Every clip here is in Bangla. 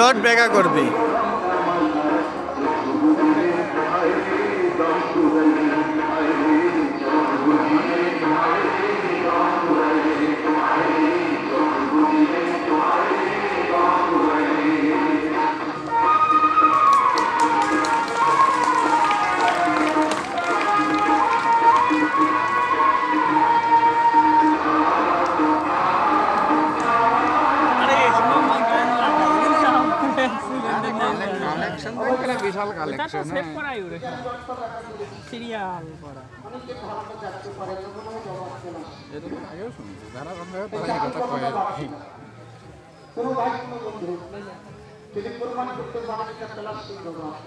রোড ব্যাগা করবি। কালেকশন দেখলে বিশাল কালেকশন সেভ করাই ওরে সিরিয়াল করা এটা আগেও শুনছি যারা রান্না করে। তারা কথা কয় কোনো ভাই কোনো বন্ধু যদি প্রমাণ করতে পারে এটা প্লাস্টিক ব্যবহার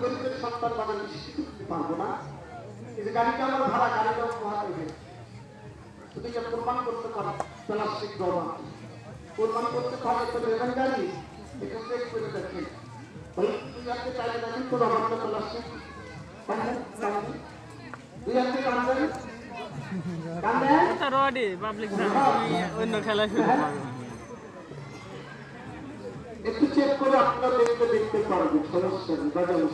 গরিবের সন্তান বাগান করতে পারব না এই যে গাড়িটা আমার ভাড়া গাড়িটা উপহার দেবে যদি এটা প্রমাণ করতে পারে প্লাস্টিক ব্যবহার প্রমাণ করতে পারলে তো রেবেন গাড়ি। এটা চেক করে দেখেন ওই দুই হাতে দুই রডে পাবলিক অন্য খেলা শুরু একটু চেক করে আপনারা দেখতে দেখতে পারবেন। সমস্যা নেই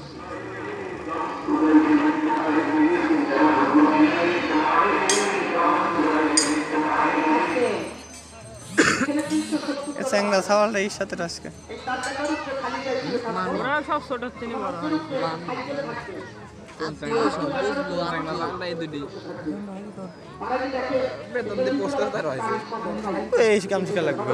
চ্যাংরা ছাওয়ালটা এই সাথে আজকে ওরা সব ছোট চিনি বড় এই কাম শিখা লাগবে।